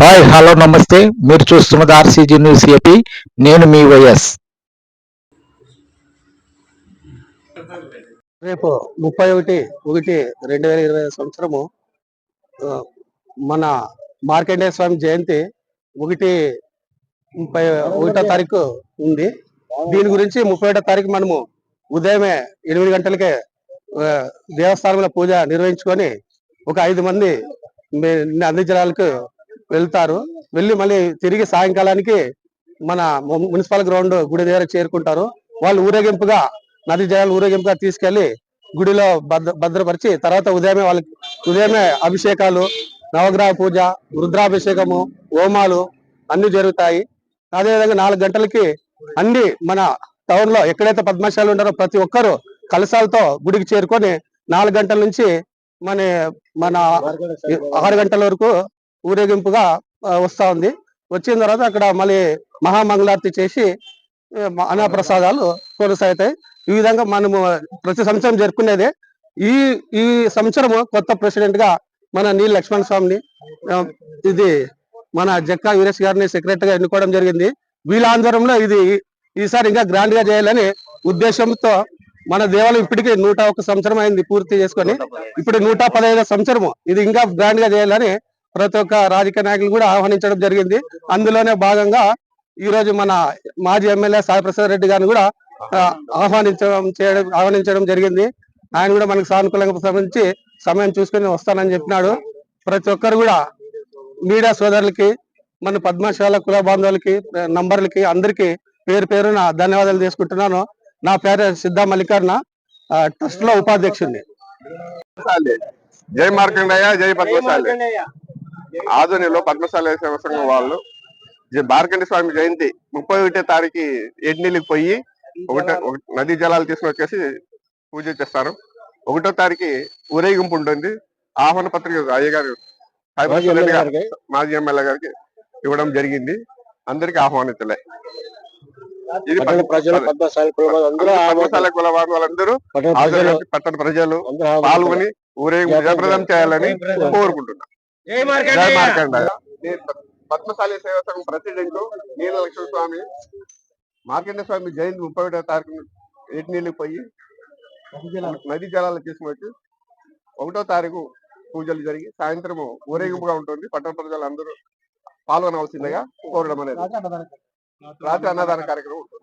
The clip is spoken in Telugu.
హాయ్ హలో నమస్తే. మీరు చూస్తున్నది ఆర్సీజీ న్యూస్ ఏపీ. నేను మీ వైఎస్. రేపు ముప్పై ఒకటి ఒకటి రెండు వేల ఇరవై సంవత్సరము మన మార్కండేయ స్వామి జయంతి ఒకటి ముప్పై ఒకటో తారీఖు ఉంది. దీని గురించి ముప్పై ఒకటో తారీఖు మనము ఉదయమే ఎనిమిది గంటలకే దేవస్థానంలో పూజ నిర్వహించుకొని ఒక ఐదు మంది మే- వెళ్తారు. వెళ్ళి మళ్ళీ తిరిగి సాయంకాలానికి మన మున్సిపల్ గ్రౌండ్ గుడి దగ్గర చేరుకుంటారు. వాళ్ళు ఊరేగింపుగా నది జలాలు ఊరేగింపుగా తీసుకెళ్ళి గుడిలో భద్ర భద్రపరిచి తర్వాత ఉదయమే వాళ్ళకి ఉదయమే అభిషేకాలు నవగ్రహ పూజ రుద్రాభిషేకము హోమాలు అన్ని జరుగుతాయి. అదేవిధంగా నాలుగు గంటలకి అన్ని మన టౌన్లో ఎక్కడైతే పద్మశాలు ఉన్నారో ప్రతి ఒక్కరు కలశాలతో గుడికి చేరుకొని నాలుగు గంటల నుంచి మన మన ఆరు గంటల వరకు ఊరేగింపుగా వస్తూ ఉంది. వచ్చిన తర్వాత అక్కడ మళ్ళీ మహామంగళార్తి చేసి అన్నప్రసాదాలు కొనసాగుతాయి. ఈ విధంగా మనము ప్రతి సంవత్సరం జరుపుకునేదే. ఈ ఈ సంవత్సరము కొత్త ప్రెసిడెంట్గా మన నీల్ లక్ష్మణ్ స్వామిని ఇది మన జక్కా వీరేష్ గారిని సెక్రటరీగా ఎన్నుకోవడం జరిగింది. వీళ్ళ ఆంధ్రంలో ఇది ఈసారి ఇంకా గ్రాండ్గా చేయాలని ఉద్దేశంతో మన దేవాలయం ఇప్పటికీ నూట ఒక సంవత్సరం అయింది పూర్తి చేసుకొని ఇప్పుడు నూట పదహైదు సంవత్సరము ఇది ఇంకా గ్రాండ్గా చేయాలని ప్రతి ఒక్క రాజకీయ నాయకులు కూడా ఆహ్వానించడం జరిగింది. అందులోనే భాగంగా ఈ రోజు మన మాజీ ఎమ్మెల్యే సాయి ప్రసాద్ రెడ్డి గారిని కూడా ఆహ్వానించడం చేయడం ఆహ్వానించడం జరిగింది. ఆయన కూడా మనకు సానుకూలంగా సంబంధించి సమయం చూసుకొని వస్తానని చెప్పినాడు. ప్రతి ఒక్కరు కూడా మీడియా సోదరులకి మన పద్మశాల కుల బాంధవులకి నంబర్లకి అందరికి పేరు పేరున ధన్యవాదాలు తీసుకుంటున్నాను. నా పేరు సిద్ధా మల్లికార్న ట్రస్ట్లో ఉపాధ్యక్షుడిని. జై మార్కండయ్య జై పద్మశాలి. ఆధునిలో పద్మశాలి సేవ సంఘం వాళ్ళు. మార్కండ స్వామి జయంతి ముప్పై ఒకటో తారీఖు ఎడ్నీళ్ళకి పోయి ఒకటో ఒక- నదీ జలాలు తీసుకుని వచ్చేసి పూజ చేస్తారు. ఒకటో తారీఖు ఊరేగింపు ఉంటుంది. ఆహ్వాన పత్రిక అయ్యగారు మాజీ ఎమ్మెల్యే గారికి ఇవ్వడం జరిగింది. అందరికి ఆహ్వానితులే. ఇది పట్టణ ప్రజలు పద్మ- పద్మశాలి కుల వాళ్ళందరూ పట్టణ ప్రజలు పాల్గొని ఊరేగింపు జయప్రదం చేయాలని కోరుకుంటున్నాను పద్మశాలి సేవా సంఘం ప్రెసిడెంట్ నీల లక్ష్మణ స్వామి మార్కండ స్వామి జయంతి ముప్పై ఒకటో తారీఖు నీళ్ళు పోయి నదీ జలాలు తీసుకుని వచ్చి ఒకటో తారీఖు పూజలు జరిగి సాయంత్రం ఊరేగింపుగా ఉంటుంది. పట్టణ ప్రజలు అందరూ పాల్గొనవలసిందిగా కోరడం అనేది. రాత్రి అన్నదాన కార్యక్రమం ఉంటుంది.